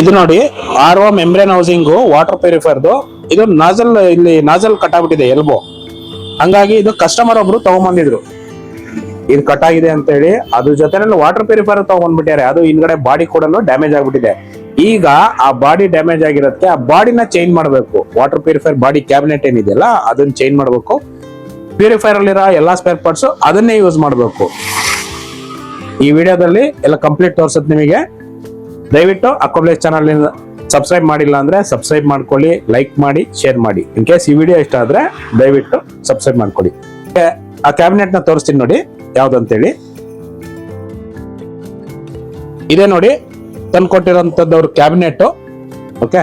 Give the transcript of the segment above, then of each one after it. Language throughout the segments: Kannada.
ಇದು ನೋಡಿ R O membrane housing water ಪ್ಯೂರಿಫೈರ್ದು ಇದು ನಾಜಲ್ ಇಲ್ಲಿ ನಾಜಲ್ ಕಟ್ ಆಗ್ಬಿಟ್ಟಿದೆ ಎಲ್ಬೋ ಹಂಗಾಗಿ ಇದು ಕಸ್ಟಮರ್ ಒಬ್ರು ತಗೊಂಬಂದಿದ್ರು. ಇದು ಕಟ್ ಆಗಿದೆ ಅಂತ ಹೇಳಿ ಅದ್ರ ಜೊತೆನಲ್ಲಿ ವಾಟರ್ ಪ್ಯೂರಿಫೈರ್ ತಗೊಂಡ್ಬಿಟ್ಟಾರೆ ಅದು ಹಿಂದ್ಗಡೆ ಬಾಡಿ ಕೂಡ ಡ್ಯಾಮೇಜ್ ಆಗ್ಬಿಟ್ಟಿದೆ. ಈಗ ಆ ಬಾಡಿ ಡ್ಯಾಮೇಜ್ ಆಗಿರುತ್ತೆ, ಆ ಬಾಡಿನ ಚೇಂಜ್ ಮಾಡಬೇಕು. ವಾಟರ್ ಪ್ಯೂರಿಫೈರ್ ಬಾಡಿ ಕ್ಯಾಬಿನೆಟ್ ಏನಿದೆಯಲ್ಲ, ಅದನ್ನ ಚೇಂಜ್ ಮಾಡಬೇಕು. ಪ್ಯೂರಿಫೈರ್ ಅಲ್ಲಿರೋ ಎಲ್ಲಾ ಸ್ಪೇರ್ ಪಾರ್ಟ್ಸ್ ಅದನ್ನೇ ಯೂಸ್ ಮಾಡಬೇಕು. ಈ ವಿಡಿಯೋದಲ್ಲಿ ಎಲ್ಲ ಕಂಪ್ಲೀಟ್ ತೋರಿಸುತ್ತೆ ನಿಮಗೆ. ದಯವಿಟ್ಟು ಅಕೋಬ್ಲೇಸ್ ಚಾನಲ್ ಸಬ್ಸ್ಕ್ರೈಬ್ ಮಾಡಿಲ್ಲ ಅಂದ್ರೆ ಸಬ್ಸ್ಕ್ರೈಬ್ ಮಾಡ್ಕೊಳ್ಳಿ ಲೈಕ್ ಮಾಡಿ ಶೇರ್ ಮಾಡಿ. ಇನ್ ಕೇಸ್ ಈ ವಿಡಿಯೋ ಇಷ್ಟ ಆದ್ರೆ ದಯವಿಟ್ಟು ಸಬ್ಸ್ಕ್ರೈಬ್ ಮಾಡ್ಕೊಳ್ಳಿ. ಆ ಕ್ಯಾಬಿನೆಟ್ನ ತೋರಿಸ್ತೀನಿ ನೋಡಿ, ಯಾವ್ದಂತೇಳಿ. ಇದೇ ನೋಡಿ ತಂದು ಕೊಟ್ಟಿರೋಂಥದ್ದವ್ರ ಕ್ಯಾಬಿನೆಟ್ ಓಕೆ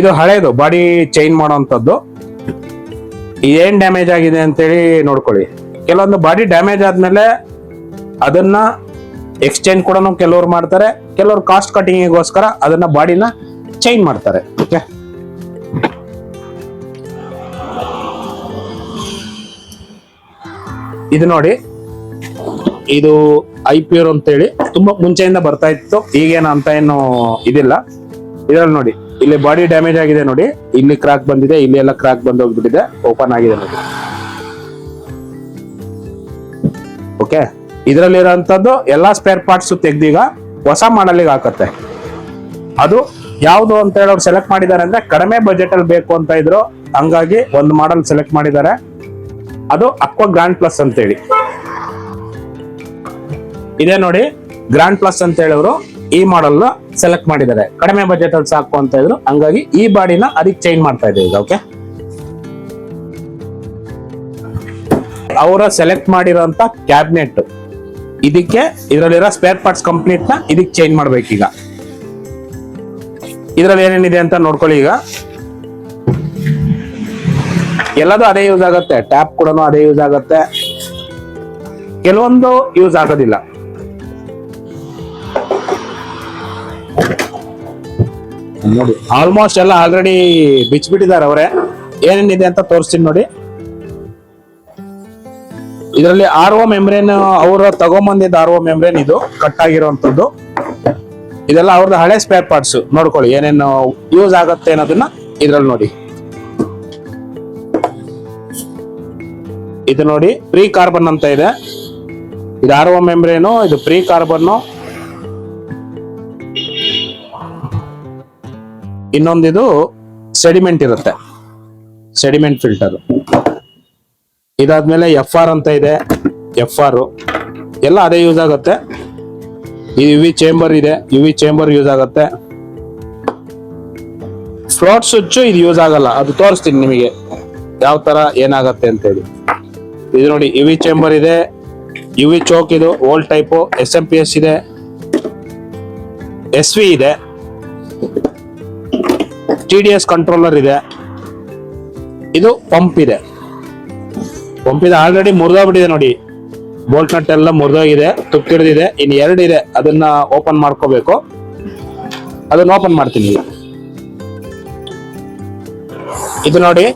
ಇದು ಹಳೇದು ಬಾಡಿ ಚೈನ್ ಮಾಡೋಂಥದ್ದು ಏನ್ ಡ್ಯಾಮೇಜ್ ಆಗಿದೆ ಅಂತೇಳಿ ನೋಡ್ಕೊಳ್ಳಿ. ಕೆಲವೊಂದು ಬಾಡಿ ಡ್ಯಾಮೇಜ್ ಆದ್ಮೇಲೆ ಅದನ್ನ ಎಕ್ಸ್ಚೇಂಜ್ ಕೂಡ ಕೆಲವ್ರು ಮಾಡ್ತಾರೆ. ಕೆಲವರು ಕಾಸ್ಟ್ ಕಟಿಂಗಿಗೋಸ್ಕರ ಅದನ್ನ ಬಾಡಿನ ಚೇಂಜ್ ಮಾಡ್ತಾರೆ. ಓಕೆ ಇದು ನೋಡಿ. ಇದು ಐ ಪ್ಯೂರ್ ಅಂತೇಳಿ ತುಂಬಾ ಮುಂಚೆಯಿಂದ ಬರ್ತಾ ಇತ್ತು. ಈಗೇನು ಅಂತ ಏನು ಇದಿಲ್ಲ. ಇದ್ರಲ್ಲಿ ನೋಡಿ. ಇಲ್ಲಿ ಬಾಡಿ ಡ್ಯಾಮೇಜ್ ಆಗಿದೆ ನೋಡಿ. ಇಲ್ಲಿ ಕ್ರಾಕ್ ಬಂದಿದೆ, ಇಲ್ಲಿ ಎಲ್ಲ ಕ್ರಾಕ್ ಬಂದು ಹೋಗ್ಬಿಟ್ಟಿದೆ ಓಪನ್ ಆಗಿದೆ ನೋಡಿ. ಓಕೆ ಇದರಲ್ಲಿರೋಂಥದ್ದು ಎಲ್ಲಾ ಸ್ಪೇರ್ ಪಾರ್ಟ್ಸ್ ತೆಗ್ದೀಗ ಹೊಸ ಮಾಡಲಿಗೆ ಹಾಕತ್ತೆ. ಅದು ಯಾವುದು ಅಂತ ಹೇಳಿ ಅವ್ರು ಸೆಲೆಕ್ಟ್ ಮಾಡಿದ್ದಾರೆ ಅಂದ್ರೆ ಕಡಿಮೆ ಬಜೆಟ್ ಅಲ್ಲಿ ಬೇಕು ಅಂತ ಇದ್ರು ಹಂಗಾಗಿ ಒಂದು ಮಾಡೆಲ್ ಸೆಲೆಕ್ಟ್ ಮಾಡಿದ್ದಾರೆ. ಅದು ಅಕ್ವಾ ಗ್ರ್ಯಾಂಡ್ ಪ್ಲಸ್ ಅಂತ ಹೇಳಿ ಇದೆ ನೋಡಿ ಗ್ರ್ಯಾಂಡ್ ಪ್ಲಸ್ ಅಂತ ಹೇಳಿದ್ರು ಈ ಮಾಡೆಲ್ ಸೆಲೆಕ್ಟ್ ಮಾಡಿದ್ದಾರೆ. ಕಡಿಮೆ ಬಜೆಟ್ ಅಲ್ಲಿ ಸಾಕು ಅಂತ ಇದ್ರು ಹಂಗಾಗಿ ಈ ಬಾಡಿನ ಅದಕ್ಕೆ ಚೇಂಜ್ ಮಾಡ್ತಾ ಇದೆ ಈಗ ಓಕೆ ಅವರ ಸೆಲೆಕ್ಟ್ ಮಾಡಿರೋಂತ ಕ್ಯಾಬಿನೆಟ್ ಇದಕ್ಕೆ ಇದರಲ್ಲಿರೋ ಸ್ಪೇರ್ ಪಾರ್ಟ್ಸ್ ಕಂಪ್ಲೀಟ್ನ ಇದಕ್ಕೆ ಚೇಂಜ್ ಮಾಡ್ಬೇಕೀಗ. ಇದ್ರಲ್ಲಿ ಏನೇನಿದೆ ಅಂತ ನೋಡ್ಕೊಳ್ಳಿ ಈಗ. ಎಲ್ಲದೂ ಅದೇ ಯೂಸ್ ಆಗುತ್ತೆ. ಟ್ಯಾಪ್ ಕೂಡ ಅದೇ ಯೂಸ್ ಆಗುತ್ತೆ. ಕೆಲವೊಂದು ಯೂಸ್ ಆಗೋದಿಲ್ಲ. ನೋಡಿ. ಆಲ್ಮೋಸ್ಟ್ ಎಲ್ಲ ಆಲ್ರೆಡಿ ಬಿಚ್ಚಿಬಿಟ್ಟಿದ್ದಾರೆ ಅವರೇ. ಏನೇನಿದೆ ಅಂತ ತೋರಿಸ್ತೀನಿ ನೋಡಿ. ಇದರಲ್ಲಿ ಆರ್ ಓ ಮೆಮ್ರೇನ್ ಅವರು ತಗೊಂಬಂದಿದ್ದ ಆರ್ ಓ ಮೆಮ್ರೇನ್ ಇದು ಕಟ್ ಆಗಿರುವಂತದ್ದು ಇದೆಲ್ಲ ಅವ್ರದ್ದು ಹಳೆ ಸ್ಪೇರ್ ಪಾರ್ಟ್ಸ್ ನೋಡ್ಕೊಳ್ಳಿ ಏನೇನು ಯೂಸ್ ಆಗತ್ತೆ ಅನ್ನೋದನ್ನ ಇದ್ರಲ್ಲಿ ನೋಡಿ. ಇದು ನೋಡಿ ಪ್ರೀ ಕಾರ್ಬನ್ ಅಂತ ಇದೆ. ಇದು ಆರ್ ಓ ಮೆಮ್ರೇನು ಇದು ಪ್ರೀ ಕಾರ್ಬನ್ನು ಇನ್ನೊಂದಿದು ಸೆಡಿಮೆಂಟ್ ಇರುತ್ತೆ. ಸೆಡಿಮೆಂಟ್ ಫಿಲ್ಟರ್ ಇದಾದ್ಮೇಲೆ ಎಫ್ ಆರ್ ಅಂತ ಇದೆ. ಎಫ್ ಆರ್ ಎಲ್ಲ ಅದೇ ಯೂಸ್ ಆಗುತ್ತೆ. ಯು ವಿ ಚೇಂಬರ್ ಇದೆ. ಯು ವಿ ಚೇಂಬರ್ ಯೂಸ್ ಆಗುತ್ತೆ. ಫ್ಲೋಟ್ ಸ್ವಿಚ್ ಇದು ಯೂಸ್ ಆಗಲ್ಲ. ಅದು ತೋರಿಸ್ತೀನಿ ನಿಮಗೆ. ಯಾವ ತರ ಏನಾಗತ್ತೆ ಅಂತೇಳಿ. ಇದು ನೋಡಿ ಯು ವಿ ಚೇಂಬರ್ ಇದೆ. ಯು ವಿ ಚೋಕ್ ಇದು old type S M P S ಇದೆ. ಎಸ್ ವಿ ಇದೆ. ಟಿ ಡಿ ಎಸ್ ಕಂಟ್ರೋಲರ್ ಇದೆ. ಇದು ಪಂಪ್ ಇದೆ. ಪಂಪ್ ಇದೆ. ಆಲ್ರೆಡಿ ಮುರಿದೋಗ್ಬಿಟ್ಟಿದೆ ನೋಡಿ. ಬೋಲ್ಟ್ ನಟ್ ಎಲ್ಲ ಮುರಿದೋಗಿದೆ. ತುಕ್ಕಿಡ್ದಿದೆ ಇನ್ನು ಎರಡು ಇದೆ. ಅದನ್ನ ಓಪನ್ ಮಾಡ್ಕೋಬೇಕು. ಅದನ್ನ ಓಪನ್ ಮಾಡ್ತೀನಿ. ಇದು ನೋಡಿ.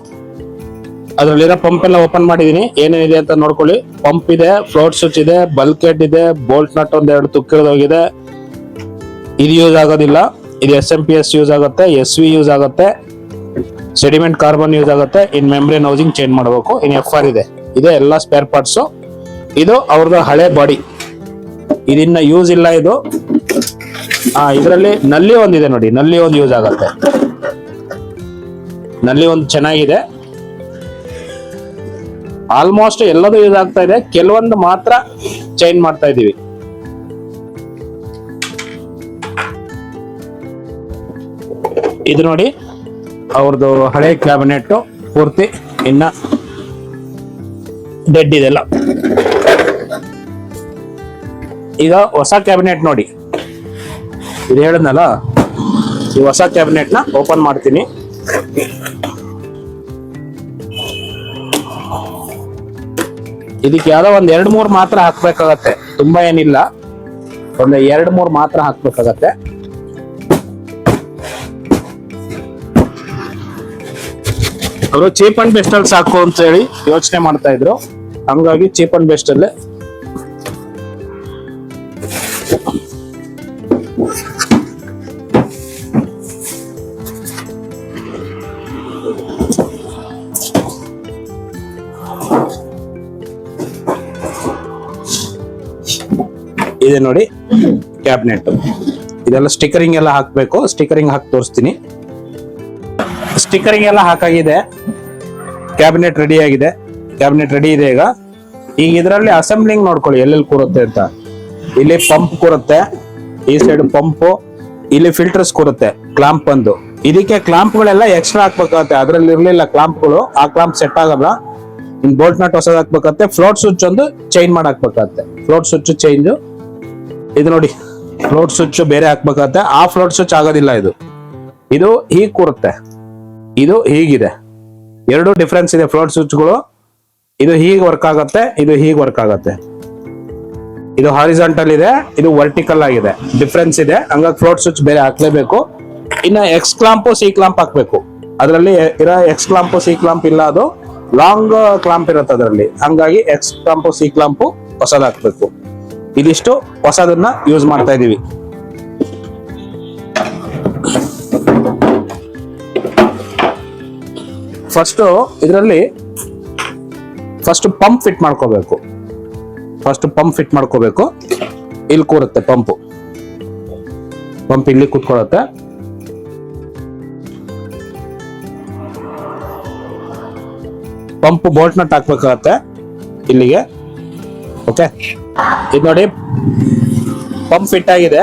ಅದರಲ್ಲಿರೋ ಪಂಪ್ ಎಲ್ಲ ಓಪನ್ ಮಾಡಿದೀನಿ ಏನೇನಿದೆ ಅಂತ ನೋಡ್ಕೊಳ್ಳಿ. ಪಂಪ್ ಇದೆ ಫ್ಲೋಟ್ ಸ್ವಿಚ್ ಇದೆ ಬಲ್ಕೆಟ್ ಇದೆ ಬೋಲ್ಟ್ ನಟ್ ಒಂದೆರಡು ತುಕ್ಕಿಡ್ದೋಗಿದೆ ಇದು ಯೂಸ್ ಆಗೋದಿಲ್ಲ. ಇದು S M P S use ಆಗುತ್ತೆ ಎಸ್ ವಿ ಯೂಸ್ ಆಗುತ್ತೆ ಸೆಡಿಮೆಂಟ್ ಕಾರ್ಬನ್ ಯೂಸ್ ಆಗುತ್ತೆ, ಇನ್ ಮೆಮ್ರೇನ್ ಹೌಸಿಂಗ್ ಚೇಂಜ್ ಮಾಡಬೇಕು. ಇನ್ ಎಫ್ ಆರ್ ಇದೆ. ಇದೆ ಎಲ್ಲ ಸ್ಪೇರ್ ಪಾರ್ಟ್ಸ್ ಇದು ಅವ್ರದ್ದು ಹಳೆ ಬಾಡಿ ಇದನ್ನ ಯೂಸ್ ಇಲ್ಲ ಇದು. ಆ, ಇದರಲ್ಲಿ ನಲ್ಲಿ ಒಂದಿದೆ ನೋಡಿ. ನಲ್ಲಿ ಒಂದು ಯೂಸ್ ಆಗುತ್ತೆ. ನಲ್ಲಿ ಒಂದು ಚೆನ್ನಾಗಿದೆ. ಆಲ್ಮೋಸ್ಟ್ ಎಲ್ಲದೂ ಯೂಸ್ ಆಗ್ತಾ ಇದೆ. ಕೆಲವೊಂದು ಮಾತ್ರ ಚೇಂಜ್ ಮಾಡ್ತಾ ಇದೀವಿ ಇದು ನೋಡಿ, ಅವ್ರದ್ದು ಹಳೆ ಕ್ಯಾಬಿನೆಟ್ ಪೂರ್ತಿ, ಇನ್ನ ಡೆಡ್ ಇದೆಲ್ಲ. ಈಗ ಹೊಸ ಕ್ಯಾಬಿನೆಟ್ ನೋಡಿ. ಇದು ಹೇಳಿದ್ನಲ್ಲ, ಈ ಹೊಸ ಕ್ಯಾಬಿನೆಟ್ನ ಓಪನ್ ಮಾಡ್ತೀನಿ. ಇದಕ್ಕೆ ಯಾವ್ದೋ ಒಂದ್ ಎರಡ್ ಮೂರ್ ಮಾತ್ರ ಹಾಕ್ಬೇಕಾಗತ್ತೆ. ತುಂಬಾ ಏನಿಲ್ಲ. ಒಂದ್ ಎರಡ್ ಮೂರ್ ಮಾತ್ರ ಹಾಕ್ಬೇಕಾಗತ್ತೆ. ಅವರು ಚೀಪ್ ಅಂಡ್ ಬೆಸ್ಟ್ ಅಲ್ಲಿ ಸಾಕು ಅಂತ ಹೇಳಿ ಯೋಚನೆ ಮಾಡ್ತಾ ಇದ್ರು. ಹಂಗಾಗಿ ಚೀಪ್ ಅಂಡ್ ಬೆಸ್ಟ್ ಅಲ್ಲೇ. ಇದೆ ನೋಡಿ ಕ್ಯಾಬಿನೆಟ್ ಇದೆಲ್ಲ ಸ್ಟಿಕರಿಂಗ್ ಎಲ್ಲ ಹಾಕ್ಬೇಕು. ಸ್ಟಿಕರಿಂಗ್ ಹಾಕಿ ತೋರಿಸ್ತೀನಿ. ಸ್ಟಿಕರಿಂಗ್ ಎಲ್ಲ ಹಾಕಾಗಿದೆ. ಕ್ಯಾಬಿನೆಟ್ ರೆಡಿ ಆಗಿದೆ. ಕ್ಯಾಬಿನೆಟ್ ರೆಡಿ ಇದೆ ಈಗ. ಈಗ ಇದರಲ್ಲಿ ಅಸೆಂಬ್ಲಿಂಗ್ ನೋಡ್ಕೊಳ್ಳಿ, ಎಲ್ಲೆಲ್ಲಿ ಕೂರುತ್ತೆ ಅಂತ. ಇಲ್ಲಿ ಪಂಪ್ ಕೂರುತ್ತೆ, ಈ ಸೈಡ್ ಪಂಪು ಇಲ್ಲಿ ಫಿಲ್ಟರ್ಸ್ ಕೂರುತ್ತೆ ಕ್ಲಾಂಪ್ ಒಂದು ಇದಕ್ಕೆ ಕ್ಲಾಂಪ್ಗಳೆಲ್ಲ ಎಕ್ಸ್ಟ್ರಾ ಹಾಕ್ಬೇಕಾಗತ್ತೆ. ಅದ್ರಲ್ಲಿ ಇರ್ಲಿಲ್ಲ ಕ್ಲಾಂಪ್ಗಳು ಆ ಕ್ಲಾಂಪ್ ಸೆಟ್ ಆಗಲ್ಲ. ಇನ್ ಬೋಲ್ಟ್ ನಟ್ ಹೊಸದ್ ಹಾಕ್ಬೇಕಾಗತ್ತೆ. ಫ್ಲೋಟ್ ಸ್ವಿಚ್ ಒಂದು ಚೈನ್ ಮಾಡಿ ಹಾಕ್ಬೇಕಾಗತ್ತೆ. ಫ್ಲೋಟ್ ಸ್ವಿಚ್ ಚೇಂಜ್ ಇದು ನೋಡಿ ಫ್ಲೋಟ್ ಸ್ವಿಚ್ ಬೇರೆ ಹಾಕ್ಬೇಕಾಗತ್ತೆ. ಆ ಫ್ಲೋಟ್ ಸ್ವಿಚ್ ಆಗೋದಿಲ್ಲ ಇದು. ಇದು ಹೀಗ್ ಕೂರುತ್ತೆ. ಇದು ಹೀಗಿದೆ. ಎರಡು ಡಿಫ್ರೆನ್ಸ್ ಇದೆ ಫ್ಲೋಟ್ ಸ್ವಿಚ್ಗಳು ಇದು ಹೀಗೆ ವರ್ಕ್ ಆಗುತ್ತೆ, ಇದು ಹೀಗೆ ವರ್ಕ್ ಆಗುತ್ತೆ. ಇದು ಹಾರಿಜಾಂಟಲ್ ಇದೆ, ಇದು ವರ್ಟಿಕಲ್ ಆಗಿದೆ. ಡಿಫ್ರೆನ್ಸ್ ಇದೆ. ಹಂಗಾಗಿ ಫ್ಲೋಟ್ ಸ್ವಿಚ್ ಬೇರೆ ಹಾಕ್ಲೇಬೇಕು. ಇನ್ನು ಎಕ್ಸ್ ಕ್ಲಾಂಪು ಸಿ ಕ್ಲಾಂಪ್ ಹಾಕ್ಬೇಕು. ಅದರಲ್ಲಿ ಇರೋ ಎಕ್ಸ್ ಕ್ಲಾಂಪು ಸಿ ಕ್ಲಾಂಪ್ ಇಲ್ಲ, ಅದು ಲಾಂಗ್ ಕ್ಲಾಂಪ್ ಇರುತ್ತೆ ಅದರಲ್ಲಿ. ಹಂಗಾಗಿ ಎಕ್ಸ್ ಕ್ಲಾಂಪು ಸಿ ಕ್ಲಾಂಪು ಹೊಸದ್ ಹಾಕ್ಬೇಕು. ಇದಿಷ್ಟು ಹೊಸದನ್ನ ಯೂಸ್ ಮಾಡ್ತಾ ಇದೀವಿ. ಫಸ್ಟ್ ಇದರಲ್ಲಿ ಫಸ್ಟ್ ಪಂಪ್ ಫಿಟ್ ಮಾಡ್ಕೋಬೇಕು. ಫಸ್ಟ್ ಪಂಪ್ ಫಿಟ್ ಮಾಡ್ಕೋಬೇಕು. ಇಲ್ಲಿ ಕೂರುತ್ತೆ ಪಂಪ್ ಪಂಪ್ ಇಲ್ಲಿ ಕೂತ್ಕೊಳ್ಳುತ್ತೆ. ಪಂಪ್ ಬೋಲ್ಟ್ ನಟ್ ಹಾಕ್ಬೇಕಾಗತ್ತೆ ಇಲ್ಲಿಗೆ. ಓಕೆ ಇದು ನೋಡಿ. ಪಂಪ್ ಫಿಟ್ ಆಗಿದೆ.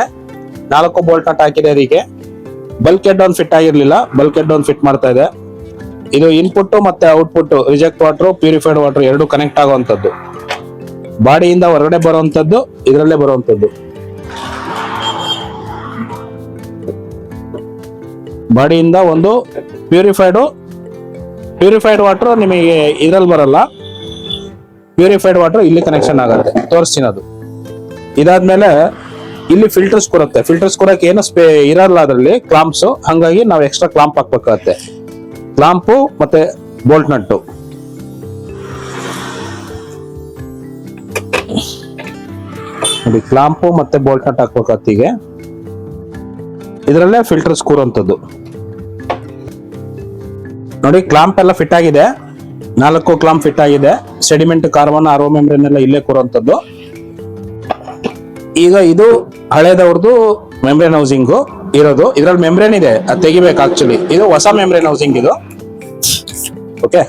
ನಾಲ್ಕು ಬೋಲ್ಟ್ ನಟ್ ಹಾಕಿದೆ ಅದಕ್ಕೆ. ಬಲ್ಕ್ ಹೆಡ್ ಡೌನ್ ಫಿಟ್ ಆಗಿರ್ಲಿಲ್ಲ. ಬಲ್ಕ್ ಹೆಡ್ ಡೌನ್ ಫಿಟ್ ಮಾಡ್ತಾ ಇದೆ. ಇದು ಇನ್ಪುಟ್ ಮತ್ತೆ output reject water purified water ಎರಡು ಕನೆಕ್ಟ್ ಆಗುವಂತದ್ದು ಬಾಡಿಯಿಂದ ಹೊರಗಡೆ ಬರುವಂತದ್ದು ಇದರಲ್ಲೇ ಬರುವಂತದ್ದು ಬಾಡಿಯಿಂದ ಒಂದು ಪ್ಯೂರಿಫೈಡ್ ಪ್ಯೂರಿಫೈಡ್ ವಾಟರ್ ನಿಮಗೆ ಇದ್ರಲ್ಲಿ ಬರಲ್ಲ. ಪ್ಯೂರಿಫೈಡ್ ವಾಟರ್ ಇಲ್ಲಿ ಕನೆಕ್ಷನ್ ಆಗುತ್ತೆ ತೋರಿಸ್ತೀನಿ ಅದು ಇದಾದ್ಮೇಲೆ ಇಲ್ಲಿ ಫಿಲ್ಟರ್ಸ್ ಕೊಡುತ್ತೆ. ಫಿಲ್ಟರ್ಸ್ ಕೊಡಕ್ಕೆ ಏನು ಸ್ಪೇ ಇರಲ್ಲ ಅದರಲ್ಲಿ ಕ್ಲಾಂಪ್ಸ್ ಹಂಗಾಗಿ ನಾವು ಎಕ್ಸ್ಟ್ರಾ ಕ್ಲಾಂಪ್ ಹಾಕ್ಬೇಕಾಗತ್ತೆ. ಕ್ಲಾಂಪು ಮತ್ತೆ ಬೋಲ್ಟ್ ನಟ್ಟು. ನೋಡಿ ಕ್ಲಾಂಪು ಮತ್ತೆ ಬೋಲ್ಟ್ ನಟ್ ಹಾಕ್ಬೇಕು ಹತ್ತಿಗೆ ಇದರಲ್ಲೇ ಫಿಲ್ಟರ್ ಸ್ಕೂರ್ ಅಂತದ್ದು ನೋಡಿ ಕ್ಲಾಂಪ್ ಎಲ್ಲ ಫಿಟ್ ಆಗಿದೆ. ನಾಲ್ಕು ಕ್ಲಾಂಪ್ ಫಿಟ್ ಆಗಿದೆ. ಸೆಡಿಮೆಂಟ್ ಕಾರ್ಬನ್ ಆರ್ಒ ಮೆಮ್ರೇನ್ ಎಲ್ಲ ಇಲ್ಲೇ ಕೂರುವಂಥದ್ದು ಈಗ ಇದು ಹಳೇದವ್ರದ್ದು ಮೆಮ್ರೇನ್ ಹೌಸಿಂಗು ಇರೋದು. ಇದ್ರಲ್ಲಿ ಮೆಂಬ್ರೇನ್ ಇದೆ. ಅದು ತೆಗಿಬೇಕು ಆಕ್ಚುಲಿ ಇದು ಹೊಸ ಮೆಮ್ರೇನ್ ಹೌಸಿಂಗ್ ಇದು. ಓಕೆ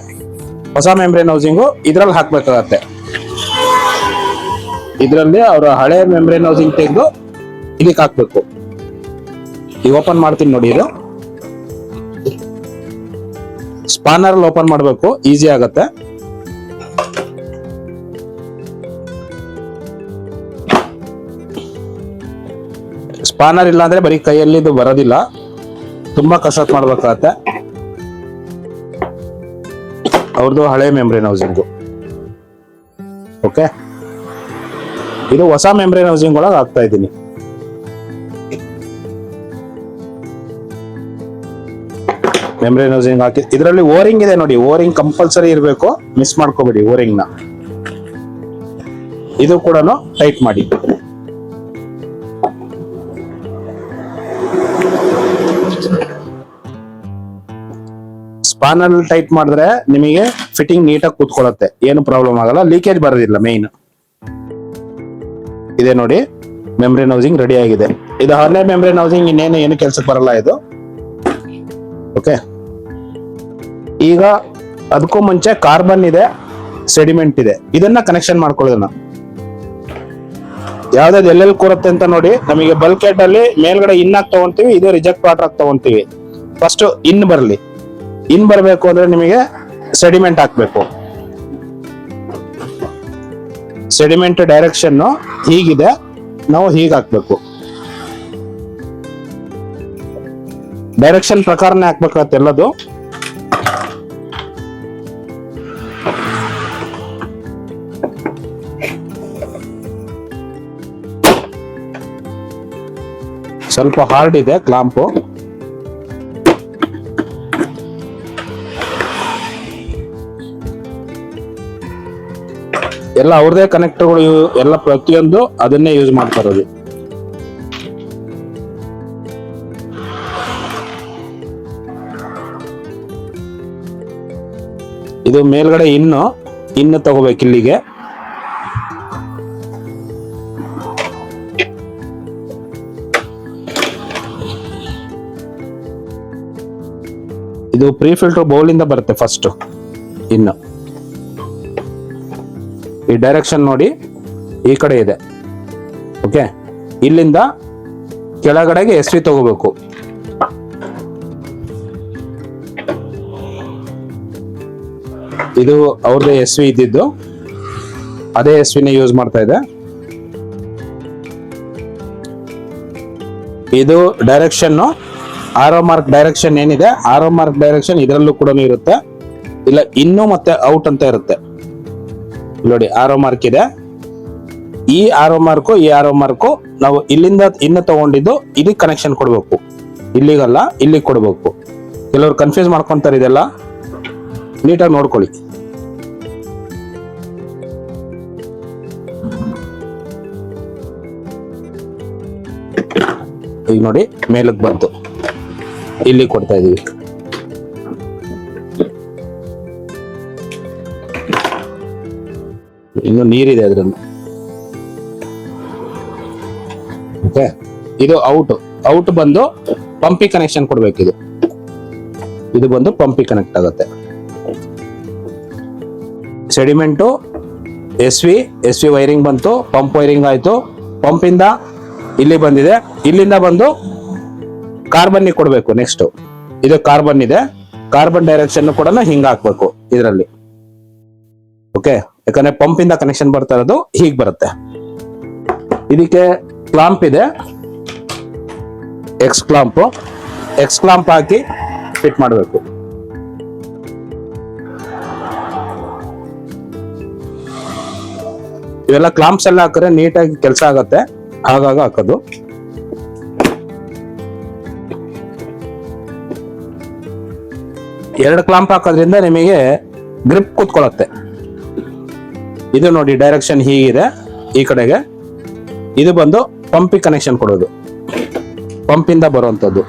ಹೊಸ ಮೆಮ್ರೇನ್ ಹೌಸಿಂಗು ಇದ್ರಲ್ಲಿ ಹಾಕ್ಬೇಕಾಗತ್ತೆ. ಇದರಲ್ಲಿ ಅವರ ಹಳೆ ಮೆಮ್ರೇನ್ ಹೌಸಿಂಗ್ ತೆಗೆದು ಇದಕ್ಕೆ ಹಾಕ್ಬೇಕು. ಈಗ ಓಪನ್ ಮಾಡ್ತೀನಿ ನೋಡಿ ಇದು. ಸ್ಪಾನರ್ ಓಪನ್ ಮಾಡಬೇಕು. ಈಸಿ ಆಗತ್ತೆ. ಸ್ಪಾನರ್ ಇಲ್ಲ ಅಂದ್ರೆ ಬರೀ ಕೈಯಲ್ಲಿ ಇದು ಬರೋದಿಲ್ಲ. ತುಂಬಾ ಕಸರತ್ ಮಾಡ್ಬೇಕಾಗತ್ತೆ. ಅವ್ರದ್ದು ಹಳೆ ಮೆಂಬ್ರೇನ್ ಹೌಸಿಂಗು ಓಕೆ ಇದು ಹೊಸ ಮೆಂಬ್ರೇನ್ ಹೌಸಿಂಗ್ ಒಳಗೆ ಹಾಕ್ತಾ ಇದ್ದೀನಿ. ಮೆಂಬ್ರೇನ್ ಹೌಸಿಂಗ್ ಹಾಕಿ, ಇದರಲ್ಲಿ ಓರಿಂಗ್ ಇದೆ ನೋಡಿ, ಓರಿಂಗ್ ಕಂಪಲ್ಸರಿ ಇರಬೇಕು ಮಿಸ್ ಮಾಡ್ಕೋಬೇಡಿ ಓರಿಂಗ್ನ. ಇದು ಕೂಡ ಟೈಟ್ ಮಾಡಿ. ಸ್ಪಾನಲ್ ಟೈಟ್ ಮಾಡಿದ್ರೆ ನಿಮಗೆ ಫಿಟ್ಟಿಂಗ್ ನೀಟಾಗಿ ಕೂತ್ಕೊಳ್ಳುತ್ತೆ. ಏನು ಪ್ರಾಬ್ಲಮ್ ಆಗಲ್ಲ. ಲೀಕೇಜ್ ಬರೋದಿಲ್ಲ ಮೇನ್ ಇದೆ ನೋಡಿ. ಮೆಮ್ರಿ ಹೌಸಿಂಗ್ ರೆಡಿ ಆಗಿದೆ. ಇದು ಹಳೆ ಮೆಮ್ರಿ ಹೌಸಿಂಗ್ ಇನ್ನೇನು, ಏನು ಕೆಲ್ಸಕ್ಕೆ ಬರಲ್ಲ ಇದು. ಓಕೆ ಈಗ ಅದಕ್ಕೂ ಮುಂಚೆ ಕಾರ್ಬನ್ ಇದೆ ಸೆಡಿಮೆಂಟ್ ಇದೆ. ಇದನ್ನ ಕನೆಕ್ಷನ್ ಮಾಡ್ಕೊಳ್ಳೋದನ್ನ ಯಾವ್ದಾದ್ರು ಎಲ್ಲೆಲ್ಲಿ ಕೂರುತ್ತೆ ಅಂತ ನೋಡಿ. ನಮಗೆ ಬಲ್ಕ್ ಹೆಡ್ ಅಲ್ಲಿ ಮೇಲ್ಗಡೆ ಇನ್ ಆಗಿ ತಗೊಂತೀವಿ, ಇದು ರಿಜೆಕ್ಟ್ ವಾಟರ್ ಆಗಿ ತಗೊಂತೀವಿ. ಫಸ್ಟ್ ಇನ್ ಬರಲಿ. ಇನ್ ಬರಬೇಕು ಅಂದ್ರೆ ನಿಮಗೆ ಸೆಡಿಮೆಂಟ್ ಹಾಕ್ಬೇಕು. ಸೆಡಿಮೆಂಟ್ ಡೈರೆಕ್ಷನ್ ಹೀಗಿದೆ. ನಾವು ಹೀಗೆ ಹಾಕ್ಬೇಕು. ಡೈರೆಕ್ಷನ್ ಪ್ರಕಾರನೇ ಹಾಕ್ಬೇಕಾಗತ್ತೆ ಎಲ್ಲದು ಸ್ವಲ್ಪ ಹಾರ್ಡ್ ಇದೆ ಕ್ಲಾಂಪು ಎಲ್ಲ ಅವ್ರದೇ ಕನೆಕ್ಟರ್ಗಳು ಎಲ್ಲ ಪ್ರತಿಯೊಂದು ಅದನ್ನೇ ಯೂಸ್ ಮಾಡ್ತಾ ಇರೋದು. ಇದು ಮೇಲ್ಗಡೆ ಇನ್ನು ಇನ್ನು ತಗೋಬೇಕು ಇಲ್ಲಿಗೆ. ಇದು ಪ್ರೀ ಫಿಲ್ಟರ್ ಬೌಲ್ ಇಂದ ಬರುತ್ತೆ ಫಸ್ಟ್ ಇನ್ನು. ಈ ಡೈರೆಕ್ಷನ್ ನೋಡಿ ಈ ಕಡೆ ಇದೆ. ಓಕೆ ಇಲ್ಲಿಂದ ಕೆಳಗಡೆಗೆ ಎಸ್ ವಿ ತಗೋಬೇಕು. ಇದು ಅವ್ರದ್ದು ಎಸ್ ವಿ ಇದ್ದಿದ್ದು. ಅದೇ ಎಸ್ ವಿನ ಯೂಸ್ ಮಾಡ್ತಾ ಇದೆ. ಇದು ಡೈರೆಕ್ಷನ್ ಆರೋ ಮಾರ್ಕ್ ಡೈರೆಕ್ಷನ್ ಏನಿದೆ? ಆರೋ ಮಾರ್ಕ್ ಡೈರೆಕ್ಷನ್ ಇದರಲ್ಲೂ ಕೂಡ ಇರುತ್ತೆ. ಇಲ್ಲ, ಇನ್ನು ಮತ್ತೆ ಔಟ್ ಅಂತ ಇರುತ್ತೆ. ನೋಡಿ ಆರೋ ಮಾರ್ಕ್ ಇದೆ. ಈ ಆರೋ ಮಾರ್ಕು ಈ ಆರೋ ಮಾರ್ಕು ನಾವು ಇಲ್ಲಿಂದ ಇನ್ನು ತಗೊಂಡಿದ್ದು ಇಲ್ಲಿ ಕನೆಕ್ಷನ್ ಕೊಡಬೇಕು. ಇಲ್ಲಿಗಲ್ಲ ಇಲ್ಲಿಗೆ ಕೊಡಬೇಕು. ಕೆಲವರು ಕನ್ಫ್ಯೂಸ್ ಮಾಡ್ಕೊಂತಾರೆ ಇದೆಲ್ಲ. ನೀಟಾಗಿ ನೋಡ್ಕೊಳ್ಳಿ. ಈಗ ನೋಡಿ ಮೇಲಕ್ಕೆ ಬಂತು. ಇಲ್ಲಿ ಕೊಡ್ತಾ ಇದೀವಿ. ಇನ್ನು ನೀರಿದೆ ಅದರಲ್ಲಿ. ಓಕೆ ಇದು ಔಟ್ ಔಟ್ ಬಂದು ಪಂಪಿ ಕನೆಕ್ಷನ್ ಕೊಡ್ಬೇಕು ಇದು. ಇದು ಬಂದು ಪಂಪಿ ಕನೆಕ್ಟ್ ಆಗುತ್ತೆ. Sediment S V S V wiring ಬಂತು ಪಂಪ್ ವೈರಿಂಗ್ ಆಯ್ತು. ಪಂಪಿಂದ ಇಲ್ಲಿ ಬಂದಿದೆ. ಇಲ್ಲಿಂದ ಬಂದು ಕಾರ್ಬನ್ ಕೊಡಬೇಕು ನೆಕ್ಸ್ಟ್ ಇದು ಕಾರ್ಬನ್ ಇದೆ. ಕಾರ್ಬನ್ ಡೈರೆಕ್ಷನ್ ಕೂಡ ಹಿಂಗೆ ಹಾಕ್ಬೇಕು ಇದರಲ್ಲಿ. ಓಕೆ ಯಾಕಂದ್ರೆ ಪಂಪ್ ಇಂದ ಕನೆಕ್ಷನ್ ಬರ್ತಾ ಇರೋದು ಹೀಗ್ ಬರುತ್ತೆ. ಇದಕ್ಕೆ ಕ್ಲಾಂಪ್ ಇದೆ. ಎಕ್ಸ್ ಕ್ಲಾಂಪ್ ಎಕ್ಸ್ ಕ್ಲಾಂಪ್ ಹಾಕಿ ಫಿಟ್ ಮಾಡಬೇಕು. ಇವೆಲ್ಲ ಕ್ಲಾಂಪ್ಸ್ ಎಲ್ಲ ಹಾಕಿದ್ರೆ ನೀಟಾಗಿ ಕೆಲಸ ಆಗತ್ತೆ. ಆಗಾಗ ಹಾಕೋದು. ಎರಡು ಕ್ಲಾಂಪ್ ಹಾಕೋದ್ರಿಂದ ನಿಮಗೆ ಗ್ರಿಪ್ ಕೂತ್ಕೊಳ್ಳುತ್ತೆ. ಇದು ನೋಡಿ ಡೈರೆಕ್ಷನ್ ಹೀಗಿದೆ ಈ ಕಡೆಗೆ. ಇದು ಬಂದು ಪಂಪಿಗೆ ಕನೆಕ್ಷನ್ ಕೊಡೋದು. ಪಂಪಿಂದ ಬರುವಂತದ್ದು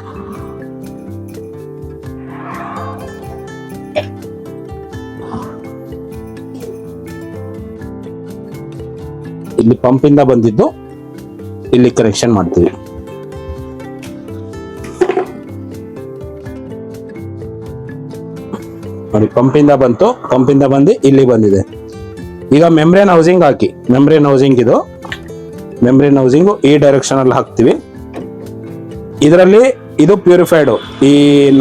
ಇಲ್ಲಿ ಪಂಪಿಂದ ಬಂದಿದ್ದು ಇಲ್ಲಿ ಕನೆಕ್ಷನ್ ಮಾಡ್ತೀವಿ. ನೋಡಿ ಪಂಪಿಂದ ಬಂತು ಪಂಪಿಂದ ಬಂದು ಇಲ್ಲಿ ಬಂದಿದೆ. ಈಗ ಮೆಮ್ರೇನ್ ಹೌಸಿಂಗ್ ಹಾಕಿ. ಮೆಮ್ರೇನ್ ಹೌಸಿಂಗ್ ಇದು. ಮೆಮ್ರೇನ್ ಹೌಸಿಂಗ್ ಈ ಡೈರೆಕ್ಷನ್ ಅಲ್ಲಿ ಹಾಕ್ತಿವಿ. ಇದರಲ್ಲಿ ಇದು ಪ್ಯೂರಿಫೈಡ್ ಈ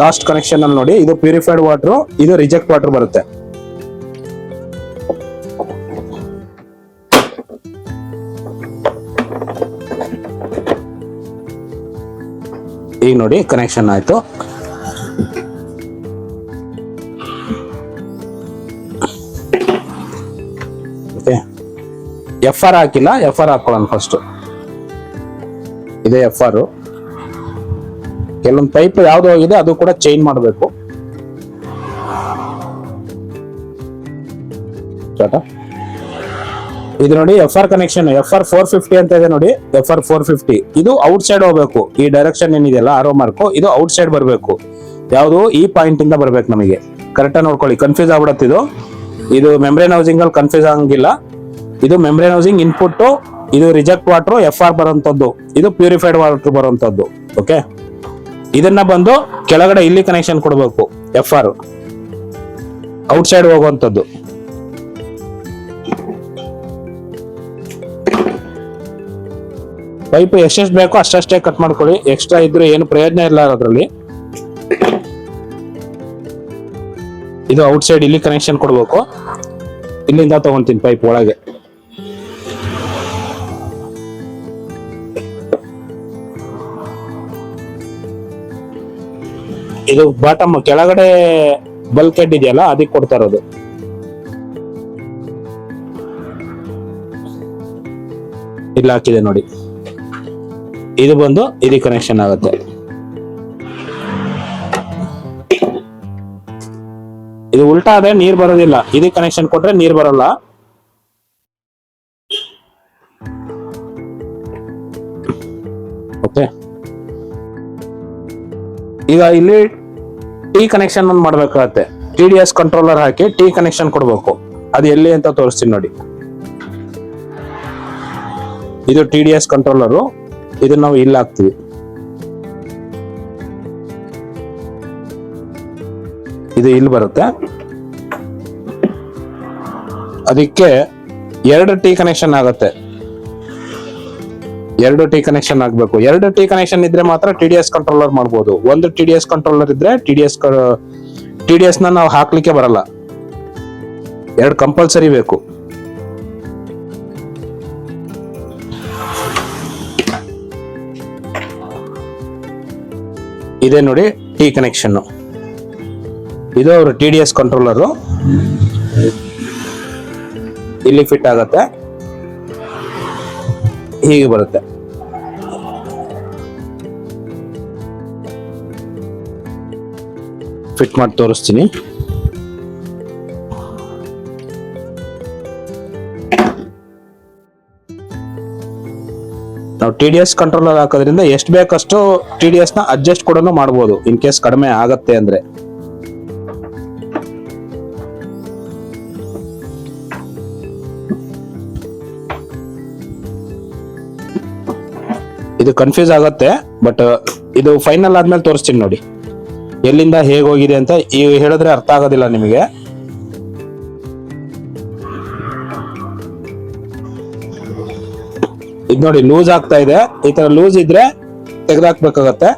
ಲಾಸ್ಟ್ ಕನೆಕ್ಷನ್ ಅಲ್ಲಿ ನೋಡಿ, ಇದು ಪ್ಯೂರಿಫೈಡ್ ವಾಟರ್ ಇದು ರಿಜೆಕ್ಟ್ ವಾಟರ್ ಬರುತ್ತೆ. ಈಗ ನೋಡಿ ಕನೆಕ್ಷನ್ ಆಯ್ತು. ಎಫ್ ಆರ್ ಹಾಕಿಲ್ಲ ಎಫ್ ಆರ್ ಹಾಕೊಳ್ಳೋಣ ಫಸ್ಟ್ ಇದೆ ಎಫ್ ಆರ್ ಕೆಲವೊಂದು ಪೈಪ್ ಯಾವ್ದು ಹೋಗಿದೆ ಅದು ಕೂಡ ಚೇಂಜ್ ಮಾಡಬೇಕು. ಇದು ನೋಡಿ F R connection F R four fifty ಅಂತ ಇದೆ ನೋಡಿ ಎಫ್ ಆರ್ ಫೋರ್ ಫಿಫ್ಟಿ ಇದು ಔಟ್ ಸೈಡ್ ಹೋಗ್ಬೇಕು, ಈ ಡೈರೆಕ್ಷನ್ ಏನಿದೆಯಲ್ಲ ಆರೋ ಮಾರ್ಕು ಇದು ಔಟ್ ಸೈಡ್ ಬರಬೇಕು. ಯಾವುದು? ಈ ಪಾಯಿಂಟ್ ಇಂದ ಬರ್ಬೇಕು ನಮಗೆ. ಕರೆಕ್ಟಾಗಿ ನೋಡ್ಕೊಳ್ಳಿ ಕನ್ಫ್ಯೂಸ್ ಆಗ್ಬಿಡತ್ತಿದು ಇದು. ಮೆಮ್ರೇನ್ ಹೌಸಿಂಗ್ ಅಲ್ಲಿ ಕನ್ಫ್ಯೂಸ್ ಆಗಂಗಿಲ್ಲ. ಇದು ಮೆಂಬ್ರೇನ್ ಹೌಸಿಂಗ್ ಇನ್ಪುಟ್ ಇದು ರಿಜೆಕ್ಟ್ ವಾಟರ್ ಎಫ್ ಆರ್ ಬರುವಂತದ್ದು ಇದು ಪ್ಯೂರಿಫೈಡ್ ವಾಟರ್ ಬರುವಂತದ್ದು ಓಕೆ? ಇದನ್ನ ಬಂದು ಕೆಳಗಡೆ ಇಲ್ಲಿ ಕನೆಕ್ಷನ್ ಕೊಡಬೇಕು ಎಫ್ ಆರ್ ಔಟ್ ಸೈಡ್ ಹೋಗುವಂತದ್ದು ಪೈಪ್ ಎಷ್ಟೆಷ್ಟು ಬೇಕೋ ಅಷ್ಟಷ್ಟೇ ಕಟ್ ಮಾಡ್ಕೊಳ್ಳಿ. ಎಕ್ಸ್ಟ್ರಾ ಇದ್ರೆ ಏನು ಪ್ರಯೋಜನ ಇಲ್ಲ ಅದರಲ್ಲಿ. ಇದು ಔಟ್ ಸೈಡ್ ಇಲ್ಲಿ ಕನೆಕ್ಷನ್ ಕೊಡಬೇಕು. ಇಲ್ಲಿಂದ ತಗೊಂತೀನಿ ಪೈಪ್ ಒಳಗೆ. ಇದು ಬಾಟಮ್ ಕೆಳಗಡೆ ಬಲ್ಕ್ ಹೆಡ್ ಇದೆಯಲ್ಲ, ಅದಕ್ಕೆ ಕೊಡ್ತಾ ಇರೋದು. ಇಲ್ಲಿ ಹಾಕಿದೆ ನೋಡಿ. ಇದು ಬಂದು ಇದು ಕನೆಕ್ಷನ್ ಆಗುತ್ತೆ. ಇದು ಉಲ್ಟಾ ಆದ್ರೆ ನೀರ್ ಬರೋದಿಲ್ಲ. ಇದು ಕನೆಕ್ಷನ್ ಕೊಟ್ರೆ ನೀರ್ ಬರಲ್ಲ. ಓಕೆ ಈಗ ಇಲ್ಲಿ ಟಿ ಕನೆಕ್ಷನ್ ಒಂದು ಮಾಡ್ಬೇಕಾಗತ್ತೆ. ಟಿ ಡಿ ಎಸ್ ಕಂಟ್ರೋಲರ್ ಹಾಕಿ ಟಿ ಕನೆಕ್ಷನ್ ಕೊಡ್ಬೇಕು. ಅದು ಎಲ್ಲಿ ಅಂತ ತೋರಿಸ್ತೀನಿ ನೋಡಿ. ಇದು ಟಿ ಡಿ ಎಸ್ ಕಂಟ್ರೋಲರು ಇದನ್ನ ನಾವು ಇಲ್ಲಿ ಹಾಕ್ತಿವಿ. ಇದು ಇಲ್ಲಿ ಬರುತ್ತೆ. ಅದಕ್ಕೆ ಎರಡು ಟಿ ಕನೆಕ್ಷನ್ ಆಗುತ್ತೆ. ಎರಡು ಟಿ ಕನೆಕ್ಷನ್ ಆಗಬೇಕು. ಎರಡು ಟಿ ಕನೆಕ್ಷನ್ ಇದ್ರೆ ಮಾತ್ರ ಟಿ ಡಿ ಎಸ್ ಕಂಟ್ರೋಲರ್ ಮಾಡ್ಬೋದು. ಒಂದು ಟಿ ಡಿ ಎಸ್ ಕಂಟ್ರೋಲರ್ ಇದ್ರೆ T D S T D ಎಸ್ನ ನಾವು ಹಾಕ್ಲಿಕ್ಕೆ ಬರಲ್ಲ. ಎರಡು ಕಂಪಲ್ಸರಿ ಬೇಕು. ಇದೆ ನೋಡಿ ಟಿ ಕನೆಕ್ಷನ್ ಇದು ಅವರು ಟಿ ಡಿ ಎಸ್ ಕಂಟ್ರೋಲರು ಇಲ್ಲಿ ಫಿಟ್ ಆಗತ್ತೆ. ಹೀಗೆ ಬರುತ್ತೆ. ಫಿಟ್ ಮಾಡಿ ತೋರಿಸ್ತೀನಿ. ನಾವು ಟಿ ಡಿ ಎಸ್ ಕಂಟ್ರೋಲರ್ ಹಾಕೋದ್ರಿಂದ ಎಷ್ಟು ಬೇಕಷ್ಟು ಟಿ ಡಿ ಎಸ್ನ ಅಡ್ಜಸ್ಟ್ ಕೂಡ ಮಾಡ್ಬೋದು. ಇನ್ ಕೇಸ್ ಕಡಿಮೆ ಆಗತ್ತೆ ಅಂದ್ರೆ. ಇದು ಕನ್ಫ್ಯೂಸ್ ಆಗತ್ತೆ ಬಟ್ ಇದು ಫೈನಲ್ ಆದ್ಮೇಲೆ ತೋರಿಸ್ತೀನಿ ನೋಡಿ. ಎಲ್ಲಿಂದ ಹೇಗೆ ಹೋಗಿದೆ ಅಂತ ಈ ಹೇಳಿದ್ರೆ ಅರ್ಥ ಆಗೋದಿಲ್ಲ ನಿಮಗೆ. ಇದು ನೋಡಿ ಲೂಸ್ ಆಗ್ತಾ ಇದೆ. ಈ ತರ ಲೂಸ್ ಇದ್ರೆ ತೆಗೆದಾಕ್ಬೇಕಾಗತ್ತೆ.